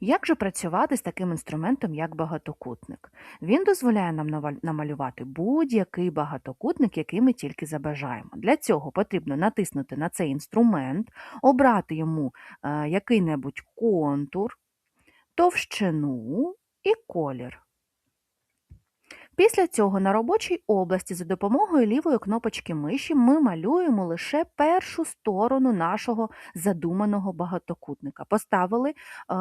Як же працювати з таким інструментом, як багатокутник? Він дозволяє нам намалювати будь-який багатокутник, який ми тільки забажаємо. Для цього потрібно натиснути на цей інструмент, обрати йому е, який-небудь контур, товщину і колір. Після цього на робочій області за допомогою лівої кнопочки миші ми малюємо лише першу сторону нашого задуманого багатокутника. Поставили, е,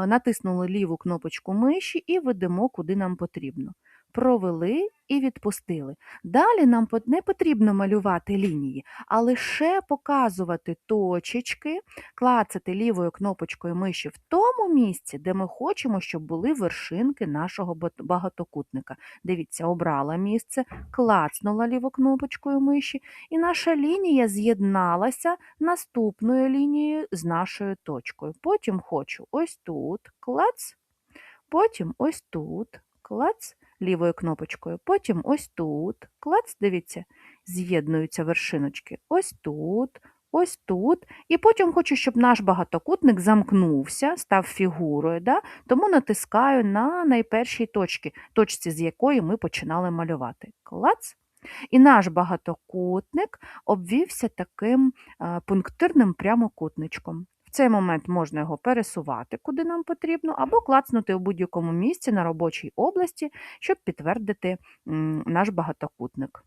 натиснули ліву кнопочку миші і ведемо, куди нам потрібно. Провели і відпустили. Далі нам не потрібно малювати лінії, а лише показувати точечки, клацати лівою кнопочкою миші в тому місці, де ми хочемо, щоб були вершинки нашого багатокутника. Дивіться, обрала місце, клацнула ліву кнопочкою миші, і наша лінія з'єдналася наступною лінією з нашою точкою. Потім хочу ось тут, клац, потім ось тут, клац, лівою кнопочкою, потім ось тут, клац, дивіться, з'єднуються вершиночки. Ось тут, ось тут. І потім хочу, щоб наш багатокутник замкнувся, став фігурою, да? тому натискаю на найпершій точці, точці, з якої ми починали малювати. Клац. І наш багатокутник обвівся таким е, пунктирним прямокутничком. Цей момент можна його пересувати, куди нам потрібно, або клацнути у будь-якому місці на робочій області, щоб підтвердити наш багатокутник.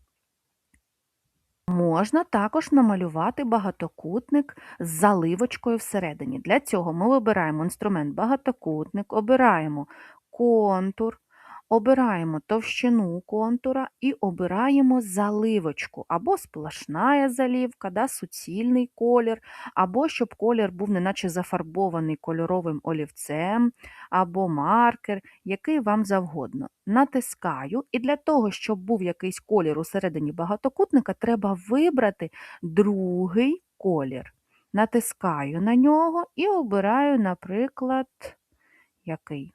Можна також намалювати багатокутник з заливочкою всередині. Для цього ми вибираємо інструмент багатокутник, обираємо контур, обираємо товщину контура і обираємо заливочку, або сплошна залівка, да, суцільний колір, або щоб колір був неначе зафарбований кольоровим олівцем, або маркер, який вам завгодно. Натискаю, і для того, щоб був якийсь колір усередині багатокутника, треба вибрати другий колір. Натискаю на нього і обираю, наприклад, який?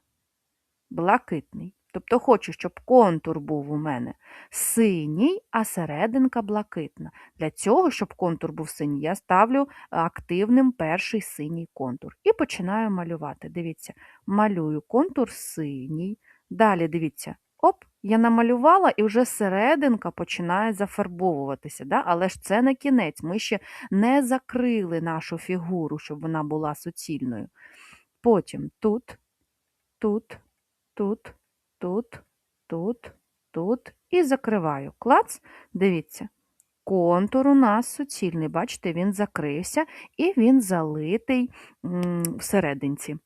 Блакитний. Тобто хочу, щоб контур був у мене синій, а серединка блакитна. Для цього, щоб контур був синій, я ставлю активним перший синій контур. І починаю малювати. Дивіться, малюю контур синій. Далі дивіться, оп, я намалювала, і вже серединка починає зафарбовуватися. Да? Але ж це не кінець. Ми ще не закрили нашу фігуру, щоб вона була суцільною. Потім тут, тут, тут, тут, тут, тут і закриваю. Клац, дивіться. Контур у нас суцільний, бачите, він закрився і він залитий всерединці.